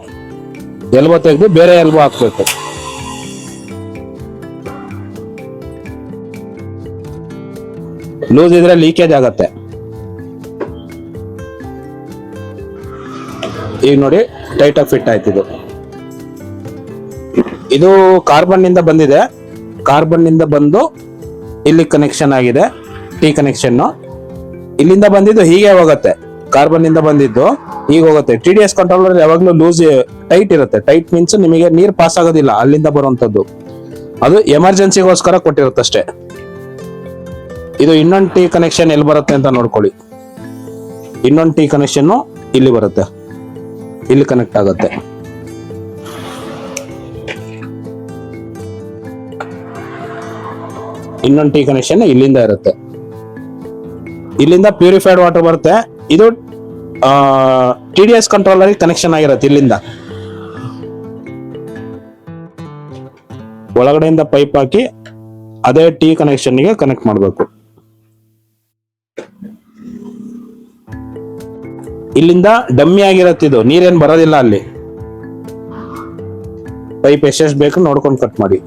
ಎಲ್ಬೋ ತೆಗೆದು ಬೇರೆ ಎಲ್ಬೋ ಹಾಕ್ಬೇಕು. ಲೂಸ್ ಇದ್ರೆ ಲೀಕೇಜ್ ಆಗತ್ತೆ. ಈಗ ನೋಡಿ ಟೈಟ್ ಆಗಿ ಫಿಟ್ ಆಯ್ತು ಇದು. ಇದು ಕಾರ್ಬನ್ನಿಂದ ಬಂದಿದೆ. ಕಾರ್ಬನ್ನಿಂದ ಬಂದು ಇಲ್ಲಿ ಕನೆಕ್ಷನ್ ಆಗಿದೆ ಟಿ ಕನೆಕ್ಷನ್ ಇಲ್ಲಿಂದ ಬಂದಿದ್ದು ಹೀಗೆ ಹೋಗುತ್ತೆ. ಕಾರ್ಬನ್ನಿಂದ ಬಂದಿದ್ದು ಈಗ ಹೋಗುತ್ತೆ. ಟಿ ಡಿ ಎಸ್ ಕಂಟ್ರೋಲರ್ ಯಾವಾಗಲೂ ಲೂಸ್ ಟೈಟ್ ಇರುತ್ತೆ. ಟೈಟ್ ಮೀನ್ಸ್ ನಿಮಗೆ ನೀರು ಪಾಸ್ ಆಗೋದಿಲ್ಲ, ಅಲ್ಲಿಂದ ಬರುವಂತದ್ದು. ಅದು ಎಮರ್ಜೆನ್ಸಿಗೋಸ್ಕರ ಕೊಟ್ಟಿರುತ್ತಷ್ಟೇ ಇದು ಇನ್ನೊಂದು ಟಿ ಕನೆಕ್ಷನ್ ಎಲ್ಲಿ ಬರುತ್ತೆ ಅಂತ ನೋಡ್ಕೊಳ್ಳಿ. ಇನ್ನೊಂದು ಟಿ ಕನೆಕ್ಷನ್ ಇಲ್ಲಿ ಬರುತ್ತೆ. ಇಲ್ಲಿ ಕನೆಕ್ಟ್ ಆಗುತ್ತೆ. ಇನ್ನೊಂದು ಟಿ ಕನೆಕ್ಷನ್ ಇಲ್ಲಿಂದ ಇರುತ್ತೆ. ಇಲ್ಲಿಂದ ಪ್ಯೂರಿಫೈಡ್ ವಾಟರ್ ಬರುತ್ತೆ. ಇದು T D S controller connection ಆಗಿರುತ್ತೆ ಇಲ್ಲಿಂದ. ಒಳಗಡೆಯಿಂದ ಪೈಪ್ ಹಾಕಿ, ಅದೇ ಟಿ ಕನೆಕ್ಷನ್ಗೆ ಕನೆಕ್ಟ್ ಮಾಡಬೇಕು. ಇಲ್ಲಿಂದ ಡಮ್ಮಿ ಆಗಿರತ್ತಿದ್ದು ಇದು. ನೀರೇನ್ ಬರೋದಿಲ್ಲ ಅಲ್ಲಿ. ಪೈಪ್ ಎಷ್ಟೆಷ್ಟು ಬೇಕು ನೋಡ್ಕೊಂಡು ಕಟ್ ಮಾಡಿ.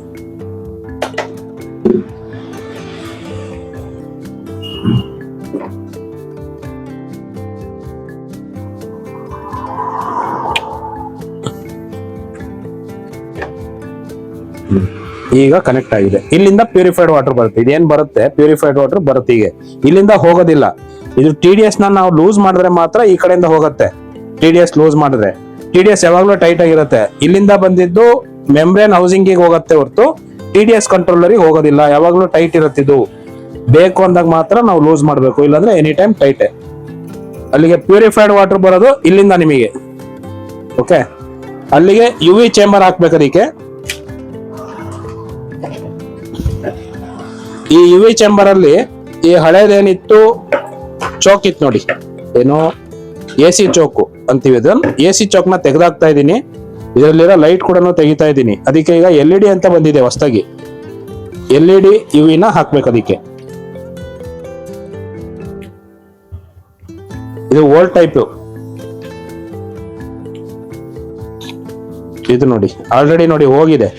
ಈಗ ಕನೆಕ್ಟ್ ಆಗಿದೆ. ಇಲ್ಲಿಂದ ಪ್ಯೂರಿಫೈಡ್ ವಾಟರ್ ಬರುತ್ತೆ. ಇದೇನ್ ಬರುತ್ತೆ? ಪ್ಯೂರಿಫೈಡ್ ವಾಟರ್ ಬರುತ್ತೆ ಈಗ. ಇಲ್ಲಿಂದ ಹೋಗೋದಿಲ್ಲ. ಇದು ಟಿ ಡಿ ಎಸ್ನ ನಾವು ಲೂಸ್ ಮಾಡಿದ್ರೆ ಮಾತ್ರ ಈ ಕಡೆಯಿಂದ ಹೋಗುತ್ತೆ. ಟಿ ಡಿ ಎಸ್ ಲೂಸ್ ಮಾಡಿದ್ರೆ. ಟಿ ಡಿ ಎಸ್ ಯಾವಾಗ್ಲೂ ಟೈಟ್ ಆಗಿರುತ್ತೆ. ಇಲ್ಲಿಂದ ಬಂದಿದ್ದು ಮೆಂಬ್ರೇನ್ ಹೌಸಿಂಗ್ ಹೋಗುತ್ತೆ ಹೊರತು ಟಿ ಡಿ ಎಸ್ ಕಂಟ್ರೋಲರ್ ಹೋಗೋದಿಲ್ಲ. ಯಾವಾಗ್ಲೂ ಟೈಟ್ ಇರುತ್ತೆ ಇದು. ಬೇಕು ಅಂದಾಗ ಮಾತ್ರ ನಾವು ಲೂಸ್ ಮಾಡಬೇಕು. ಇಲ್ಲಾಂದ್ರೆ ಎನಿ ಟೈಮ್ ಟೈಟ್ ಅಲ್ಲಿಗೆ ಪ್ಯೂರಿಫೈಡ್ ವಾಟರ್ ಬರೋದು ಇಲ್ಲಿಂದ ನಿಮಗೆ. ಓಕೆ ಅಲ್ಲಿಗೆ ಯು ವಿ ಚೇಂಬರ್ ಹಾಕ್ಬೇಕು ಅದಕ್ಕೆ ಈ ಯು ವಿ ಚೇಂಬರ್ ಅಲ್ಲಿ ಈ ಹಳೇದೇನಿತ್ತು ಚೌಕ್ ಇತ್ತು ನೋಡಿ. ಏನೋ ಎ ಸಿ ಚೌಕು ಅಂತೀವಿ ಅದನ್ನ ಎ ಸಿ ಚೌಕ್ನ ತೆಗೆದಾಕ್ತಾ ಇದ್ದೀನಿ. ಇದರಲ್ಲಿರೋ ಲೈಟ್ ಕೂಡ ತೆಗಿತಾ ಇದ್ದೀನಿ. ಅದಕ್ಕೆ ಈಗ ಎಲ್ ಇ ಡಿ ಅಂತ ಬಂದಿದೆ ಹೊಸದಾಗಿ. ಎಲ್ ಇ ಡಿ ಇವಿನ ವಿನ ಹಾಕ್ಬೇಕು ಅದಕ್ಕೆ. ಇದು ಓಲ್ಡ್ ಟೈಪ್. ಇದು ನೋಡಿ, ಆಲ್ರೆಡಿ ನೋಡಿ ಹೋಗಿದೆ.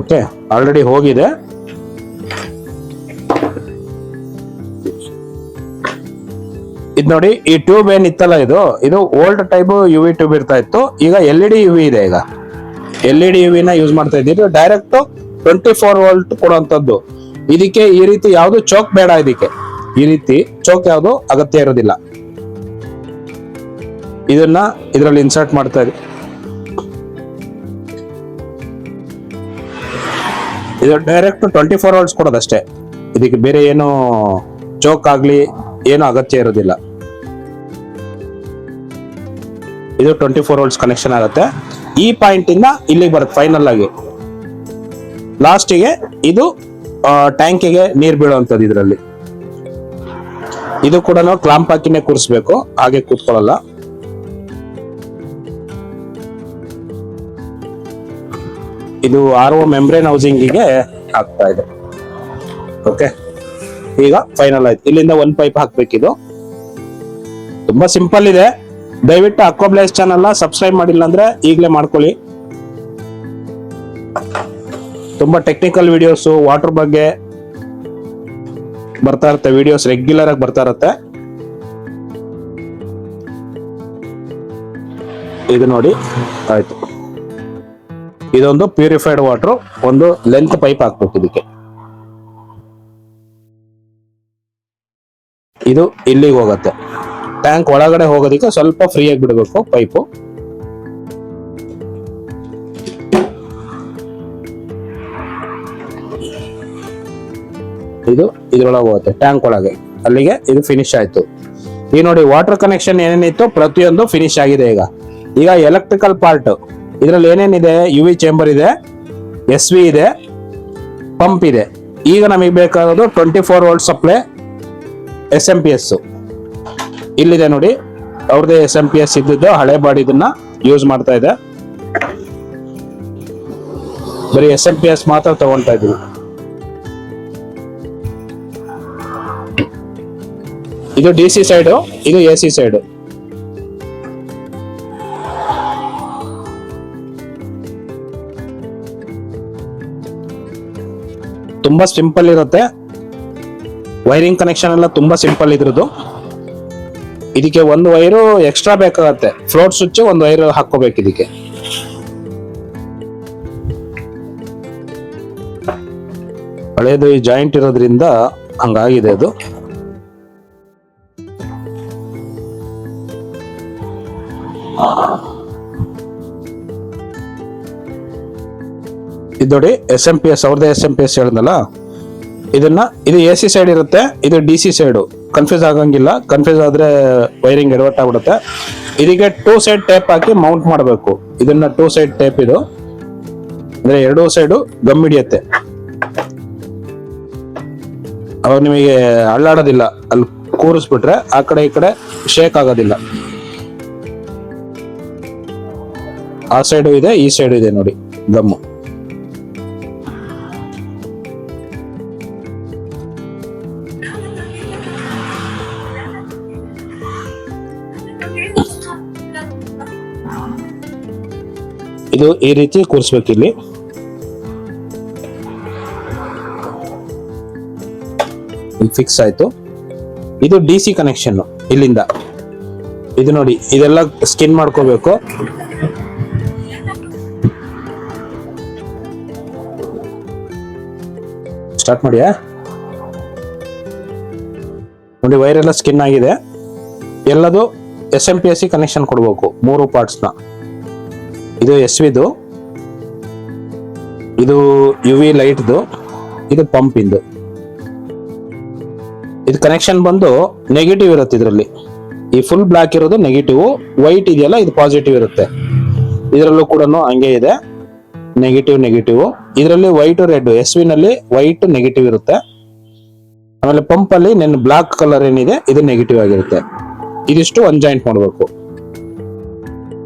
ಓಕೆ, ಆಲ್ರೆಡಿ ಹೋಗಿದೆ. ಇದು ನೋಡಿ, ಈ ಟ್ಯೂಬ್ ಏನ್ ಇತ್ತಲ್ಲ ಇದು? ಇದು old type U V tube ಇರ್ತಾ ಇತ್ತು. ಈಗ L E D U V ಇದೆ ಈಗ. ಎಲ್ ಇ ಡಿ ಯು ವಿನ ಯೂಸ್ ಮಾಡ್ತಾ ಇದ್ದೀರಿ. ಡೈರೆಕ್ಟ್ ಟ್ವೆಂಟಿ ಫೋರ್ ವೋಲ್ಟ್ ಕೊಡುವಂತದ್ದು ಇದಕ್ಕೆ ಈ ರೀತಿ ಯಾವುದು ಚೌಕ್ ಬೇಡ ಇದಕ್ಕೆ. ಈ ರೀತಿ ಚೌಕ್ ಯಾವುದು ಅಗತ್ಯ ಇರೋದಿಲ್ಲ. ಇದನ್ನ ಇದರಲ್ಲಿ ಇನ್ಸರ್ಟ್ ಮಾಡ್ತಾ ಇದ್ದೀವಿ ಇದು ಡೈರೆಕ್ಟ್ ಟ್ವೆಂಟಿ ಫೋರ್ ಅವರ್ಸ್ ಕೊಡೋದಷ್ಟೇ. ಇದಕ್ಕೆ ಬೇರೆ ಏನು ಚೌಕ್ ಆಗ್ಲಿ ಏನು ಅಗತ್ಯ ಇರೋದಿಲ್ಲ. ಇದು ಟ್ವೆಂಟಿ ಫೋರ್ ವೋಲ್ಟ್ಸ್ ಕನೆಕ್ಷನ್ ಆಗುತ್ತೆ. ಈ ಪಾಯಿಂಟ್ ಇಂದ ಇಲ್ಲಿಗೆ ಬರುತ್ತೆ ಫೈನಲ್ ಆಗಿ. ಲಾಸ್ಟಿಗೆ ಇದು ಟ್ಯಾಂಕಿಗೆ ನೀರು ಬೀಳುವಂಥದ್ದು ಇದರಲ್ಲಿ. ಇದು ಕೂಡ ನಾವು ಕ್ಲಾಂಪ್ ಹಾಕಿನೇ ಕೂರಿಸ್ಬೇಕು, ಹಾಗೆ ಕೂತ್ಕೊಳ್ಳಲ್ಲ. ಇದು ಆರ್ ಒ ಮೆಂಬ್ರೇನ್ ಹೌಸಿಂಗಿಗೆ ಆಗ್ತಾ ಇದೆ. ಓಕೆ ಈಗ ಫೈನಲ್ ಆಯ್ತು. ಇಲ್ಲಿಂದ ಒಂದ್ ಪೈಪ್ ಹಾಕ್ಬೇಕಿದು. ತುಂಬಾ ಸಿಂಪಲ್ ಇದೆ. ದಯವಿಟ್ಟು ಅಕ್ವಾಬ್ಲೈಸ್ ಚಾನಲ್ ಸಬ್ಸ್ಕ್ರೈಬ್ ಮಾಡಿಲ್ಲ ಅಂದ್ರೆ ಈಗಲೇ ಮಾಡ್ಕೊಳ್ಳಿ. ತುಂಬಾ ಟೆಕ್ನಿಕಲ್ ವಿಡಿಯೋಸ್ ವಾಟರ್ ಬಗ್ಗೆ ಬರ್ತಾ ಇರುತ್ತೆ. ವಿಡಿಯೋಸ್ ರೆಗ್ಯುಲರ್ ಆಗಿ ಬರ್ತಾ ಇರುತ್ತೆ. ಇದು ನೋಡಿ, ಆಯ್ತು. ಇದೊಂದು ಪ್ಯೂರಿಫೈಡ್ ವಾಟರ್ ಒಂದು ಲೆಂತ್ ಪೈಪ್ ಹಾಕ್ಬೇಕು ಇದಕ್ಕೆ. ಇದು ಇಲ್ಲಿಗೆ ಹೋಗುತ್ತೆ. ಟ್ಯಾಂಕ್ ಒಳಗಡೆ ಹೋಗೋದಕ್ಕೆ ಸ್ವಲ್ಪ ಫ್ರೀ ಆಗಿ ಬಿಡಬೇಕು ಪೈಪು ಇದು ಇದ್ರೊಳಗೆ ಹೋಗುತ್ತೆ ಟ್ಯಾಂಕ್ ಒಳಗೆ. ಅಲ್ಲಿಗೆ ಇದು ಫಿನಿಶ್ ಆಯ್ತು. ಈ ನೋಡಿ ವಾಟರ್ ಕನೆಕ್ಷನ್ ಏನೇನಿತ್ತು? ಪ್ರತಿಯೊಂದು ಫಿನಿಶ್ ಆಗಿದೆ ಈಗ. ಈಗ ಎಲೆಕ್ಟ್ರಿಕಲ್ ಪಾರ್ಟ್ ಇದ್ರಲ್ಲಿ ಏನೇನಿದೆ? ಯು ವಿ ಚೇಂಬರ್ ಇದೆ ಎಸ್ ವಿ ಇದೆ ಪಂಪ್ ಇದೆ. ಈಗ ನಮಗೆ ಬೇಕಾಗೋದು twenty four volt supply S M P S ಇಲ್ಲಿದೆ ನೋಡಿ ಅವ್ರದೇ ಎಸ್ ಎಂ ಪಿ ಎಸ್ ಇದ್ದಿದ್ದು ಹಳೆ ಬಾಡಿ ಇದನ್ನ ಯೂಸ್ ಮಾಡ್ತಾ ಇದೆ. ಬರೀ ಎಸ್ ಎಂ ಪಿ ಎಸ್ ಮಾತ್ರ ತಗೊಳ್ತಾ ಇದ್ದೀನಿ ಇದು ಡಿ ಸಿ ಸೈಡ್ ಇದು ಎ ಸಿ ಸೈಡ್ ತುಂಬಾ ಸಿಂಪಲ್ ಇರುತ್ತೆ. ವೈರಿಂಗ್ ಕನೆಕ್ಷನ್ ಎಲ್ಲ ತುಂಬಾ ಸಿಂಪಲ್ ಇದ್ರದ್ದು. ಇದಕ್ಕೆ ಒಂದು ವೈರು ಎಕ್ಸ್ಟ್ರಾ ಬೇಕಾಗತ್ತೆ. ಫ್ಲೋಟ್ ಸ್ವಿಚ್ ಒಂದು ವೈರ್ ಹಾಕೋಬೇಕು ಇದಕ್ಕೆ. ಹಳೇದು ಈ ಜಾಯಿಂಟ್ ಇರೋದ್ರಿಂದ ಹಂಗಾಗಿದೆ ಅದು. ಇದು ನೋಡಿ ಎಸ್ ಎಂ ಪಿ ಎಸ್ ಅವ್ರದ್ದೇ ಎಸ್ ಎಂ ಪಿ ಎಸ್ ಹೇಳಿದ್ನಲ್ಲ? ಇದನ್ನ, ಇದು ಎ ಸಿ ಸೈಡ್ ಇರುತ್ತೆ, ಇದು ಡಿ ಸಿ ಸೈಡು ಕನ್ಫ್ಯೂಸ್ ಆಗಂಗಿಲ್ಲ ಕನ್ಫ್ಯೂಸ್ ಆದ್ರೆ ವೈರಿಂಗ್ ಎಡವಟ್ ಆಗ್ಬಿಡುತ್ತೆ. ಇದಕ್ಕೆ ಟೂ ಸೈಡ್ ಟೇಪ್ ಹಾಕಿ ಮೌಂಟ್ ಮಾಡಬೇಕು. ಇದನ್ನ ಟೂ ಸೈಡ್ ಟೇಪ್ ಇದು. ಅಂದ್ರೆ ಎರಡೂ ಸೈಡು ಗಮ್ ಹಿಡಿಯುತ್ತೆ. ಅವಾಗ ನಿಮಗೆ ಅಳ್ಳಾಡೋದಿಲ್ಲ, ಅಲ್ಲಿ ಕೂರಿಸ್ಬಿಟ್ರೆ ಆ ಕಡೆ ಈ ಕಡೆ ಶೇಕ್ ಆಗೋದಿಲ್ಲ. ಆ ಸೈಡು ಇದೆ, ಈ ಸೈಡು ಇದೆ ನೋಡಿ, ಗಮ್ಮು. ಇದು ಈ ರೀತಿ ಕೂರಿಸ್ಬೇಕು ಇಲ್ಲಿ. ಫಿಕ್ಸ್ ಆಯ್ತು. ಇದು ಡಿ ಸಿ ಕನೆಕ್ಷನ್ ಇಲ್ಲಿಂದ. ಇದು ನೋಡಿ, ಇದೆಲ್ಲ ಸ್ಕಿನ್ ಮಾಡ್ಕೋಬೇಕು. ಸ್ಟಾರ್ಟ್ ಮಾಡಿಯಾ? ನೋಡಿ ವೈರ್ ಎಲ್ಲ ಸ್ಕಿನ್ ಆಗಿದೆ. ಎಲ್ಲದು S M P S C connection ಕೊಡಬೇಕು, ಮೂರು ಪಾರ್ಟ್ಸ್ನ ಇದು ಎಸ್ ವಿದು ಇದು ಯು ವಿ ಲೈಟ್ದು ಇದು ಪಂಪಿಂದು ಇಂದು. ಕನೆಕ್ಷನ್ ಬಂದು ನೆಗೆಟಿವ್ ಇರುತ್ತೆ ಇದರಲ್ಲಿ. ಈ ಫುಲ್ ಬ್ಲಾಕ್ ಇರೋದು ನೆಗೆಟಿವ್ ವೈಟ್ ಇದೆಯಲ್ಲ, ಇದು ಪಾಸಿಟಿವ್ ಇರುತ್ತೆ. ಇದರಲ್ಲೂ ಕೂಡ ಹಂಗೆ ಇದೆ. ನೆಗೆಟಿವ್ ನೆಗೆಟಿವ್ ಇದರಲ್ಲಿ ವೈಟ್ ರೆಡ್ ಎಸ್ ವಿನಲ್ಲಿ ವೈಟ್ ನೆಗೆಟಿವ್ ಇರುತ್ತೆ. ಆಮೇಲೆ ಪಂಪ್ ಅಲ್ಲಿ ನೆನ್ ಬ್ಲಾಕ್ ಕಲರ್ ಏನಿದೆ, ಇದು ನೆಗೆಟಿವ್ ಆಗಿರುತ್ತೆ. ಇದಿಷ್ಟು ಒನ್ ಜಾಯಿಂಟ್ ಮಾಡಬೇಕು.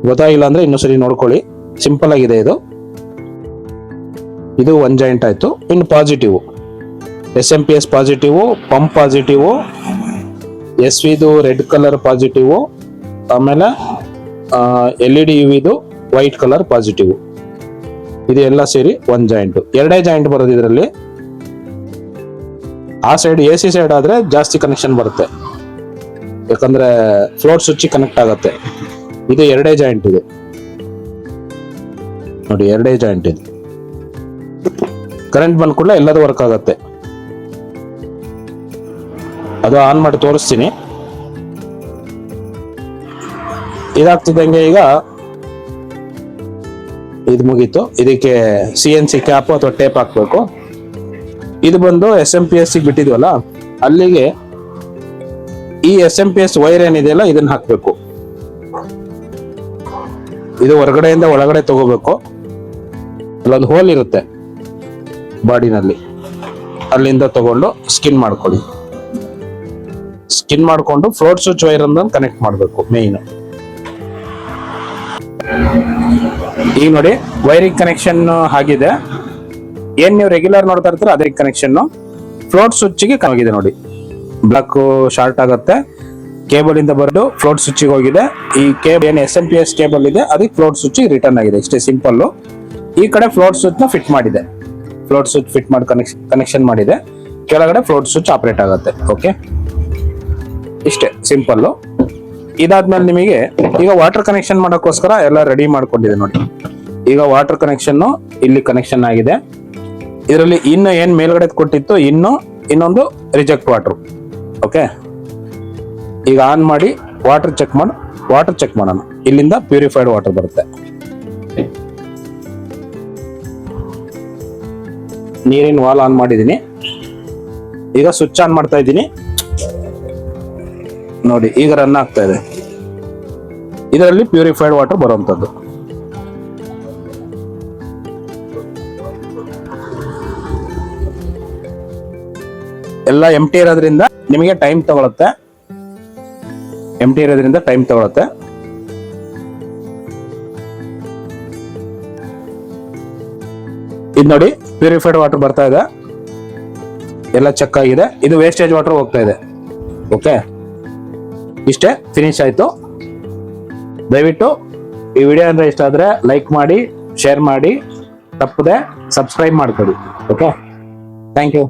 ಗೊತ್ತಾಗಿಲ್ಲ ಅಂದ್ರೆ ಇನ್ನೊಂದ್ಸರಿ ನೋಡ್ಕೊಳ್ಳಿ. ಸಿಂಪಲ್ ಆಗಿದೆ ಇದು. ಇದು ಒನ್ ಜಾಯಿಂಟ್ ಆಯ್ತು. ಇನ್ನು positive S M P S positive pump positive S ವಿದು red colour positive ಆಮೇಲೆ ಎಲ್ ಇ ಡಿ ಯುವಿದು ವೈಟ್ ಕಲರ್ ಪಾಸಿಟಿವ್ ಇದು ಎಲ್ಲ ಸೇರಿ ಒನ್ ಜಾಯಿಂಟ್ ಎರಡೇ ಜಾಯಿಂಟ್ ಬರೋದು ಇದರಲ್ಲಿ. ಆ ಸೈಡ್ ಎ ಸಿ ಸೈಡ್ ಆದ್ರೆ ಜಾಸ್ತಿ ಕನೆಕ್ಷನ್ ಬರುತ್ತೆ. ಯಾಕಂದ್ರೆ ಫ್ಲೋರ್ ಸ್ವಿಚ್ ಕನೆಕ್ಟ್ ಆಗುತ್ತೆ. ಇದು ಎರಡೇ ಜಾಯಿಂಟ್ ಇದೆ. ನೋಡಿ, ಎರಡೇ ಜಾಯಿಂಟ್ ಇದೆ. ಕರೆಂಟ್ ಬಂದ ಕೂಡಲೇ ಎಲ್ಲದೂ ವರ್ಕ್ ಆಗುತ್ತೆ. ಅದು ಆನ್ ಮಾಡಿ ತೋರಿಸ್ತೀನಿ. ಇದಾಗ್ತಿದ್ದಂಗೆ ಈಗ ಇದು ಮುಗೀತು. ಇದಕ್ಕೆ ಸಿ ಎನ್ ಸಿ ಕ್ಯಾಪ್ ಅಥವಾ ಟೇಪ್ ಹಾಕ್ಬೇಕು. ಇದು ಬಂದು ಎಸ್ ಎಂ ಪಿ ಎಸ್ ಬಿಟ್ಟಿದ್ವಲ್ಲ, ಅಲ್ಲಿಗೆ ಈ S M P S wire ಏನಿದೆಯಲ್ಲ, ಇದನ್ನ ಹಾಕ್ಬೇಕು. ಇದು ಹೊರಗಡೆಯಿಂದ ಒಳಗಡೆ ತಗೋಬೇಕು. ಅಲ್ಲೊಂದು ಹೋಲ್ ಇರುತ್ತೆ ಬಾಡಿನಲ್ಲಿ. ಅಲ್ಲಿಂದ ತಗೊಂಡು ಸ್ಕಿನ್ ಮಾಡ್ಕೊಳ್ಳಿ. ಸ್ಕಿನ್ ಮಾಡಿಕೊಂಡು ಫ್ಲೋಟ್ ಸ್ವಿಚ್ ವೈರ್ ಅನ್ನು ಕನೆಕ್ಟ್ ಮಾಡಬೇಕು ಮೇಯ್ನ್ ಈಗ ನೋಡಿ ವೈರಿಂಗ್ ಕನೆಕ್ಷನ್ ಆಗಿದೆ. ಏನ್ ನೀವು ರೆಗ್ಯುಲರ್ ನೋಡ್ತಾ ಇರ್ತೀರ ಅದೇ ಕನೆಕ್ಷನ್ ಫ್ಲೋಟ್ ಸ್ವಿಚ್ಗೆ ಆಗಿದೆ ನೋಡಿ. ಬ್ಲಾಕ್ ಶಾರ್ಟ್ ಆಗುತ್ತೆ. ಕೇಬಲ್ ಇಂದ ಬರೋದು ಫ್ಲೋಟ್ ಸ್ವಿಚ್ ಹೋಗಿದೆ. ಈ ಕೇಬಲ್ ಏನು S M P S cable ಇದೆ, ಅದಕ್ಕೆ ಫ್ಲೋಟ್ ಸ್ವಿಚ್ ರಿಟರ್ನ್ ಆಗಿದೆ. ಇಷ್ಟೇ ಸಿಂಪಲ್ ಈ ಕಡೆ ಫ್ಲೋಟ್ ಸ್ವಿಚ್ನ ಫಿಟ್ ಮಾಡಿದೆ. ಫ್ಲೋಟ್ ಸ್ವಿಚ್ ಫಿಟ್ ಮಾಡಿ ಕನೆಕ್ಷನ್ ಕನೆಕ್ಷನ್ ಮಾಡಿದೆ. ಕೆಳಗಡೆ ಫ್ಲೋಟ್ ಸ್ವಿಚ್ ಆಪರೇಟ್ ಆಗುತ್ತೆ. ಓಕೆ ಇಷ್ಟೇ ಸಿಂಪಲ್ ಇದಾದ್ಮೇಲೆ ನಿಮಗೆ ಈಗ ವಾಟರ್ ಕನೆಕ್ಷನ್ ಮಾಡೋಕ್ಕೋಸ್ಕರ ಎಲ್ಲ ರೆಡಿ ಮಾಡ್ಕೊಂಡಿದೆ ನೋಡಿ. ಈಗ ವಾಟರ್ ಕನೆಕ್ಷನ್ ಇಲ್ಲಿ ಕನೆಕ್ಷನ್ ಆಗಿದೆ. ಇದರಲ್ಲಿ ಇನ್ನು ಏನು ಮೇಲ್ಗಡೆ ಕೊಟ್ಟಿತ್ತು, ಇನ್ನು ಇನ್ನೊಂದು ರಿಜೆಕ್ಟ್ ವಾಟರ್ ಓಕೆ ಈಗ ಆನ್ ಮಾಡಿ ವಾಟರ್ ಚೆಕ್ ಮಾಡಿ. ವಾಟರ್ ಚೆಕ್ ಮಾಡೋಣ. ಇಲ್ಲಿಂದ ಪ್ಯೂರಿಫೈಡ್ ವಾಟರ್ ಬರುತ್ತೆ. ನೀರಿನ ವಾಲ್ ಆನ್ ಮಾಡಿದೀನಿ ಈಗ ಸ್ವಿಚ್ ಆನ್ ಮಾಡ್ತಾ ಇದ್ದೀನಿ. ನೋಡಿ, ಈಗ ರನ್ ಆಗ್ತಾ ಇದೆ. ಇದರಲ್ಲಿ ಪ್ಯೂರಿಫೈಡ್ ವಾಟರ್ ಬರುವಂತದ್ದು ಎಲ್ಲ ಎಂಟಿ ಇರೋದ್ರಿಂದ ನಿಮಗೆ ಟೈಮ್ ತಗೊಳುತ್ತೆ. ಎಂ ಟಿ ಇರೋದ್ರಿಂದ ಟೈಮ್ ತಗೊಳುತ್ತೆ. ಇದು ನೋಡಿ ಪ್ಯೂರಿಫೈಡ್ ವಾಟರ್ ಬರ್ತಾ ಇದೆ. ಎಲ್ಲ ಚೆಕ್ ಆಗಿದೆ. ಇದು ವೇಸ್ಟೇಜ್ ವಾಟರ್ ಹೋಗ್ತಾ ಇದೆ. ಓಕೆ ಇಷ್ಟೇ ಫಿನಿಶ್ ಆಯಿತು. ದಯವಿಟ್ಟು ಈ ವಿಡಿಯೋ ಅಂದರೆ ಇಷ್ಟ ಆದ್ರೆ ಲೈಕ್ ಮಾಡಿ ಶೇರ್ ಮಾಡಿ. ತಪ್ಪದೆ ಸಬ್ಸ್ಕ್ರೈಬ್ ಮಾಡ್ಕೊಡಿ. Okay thank you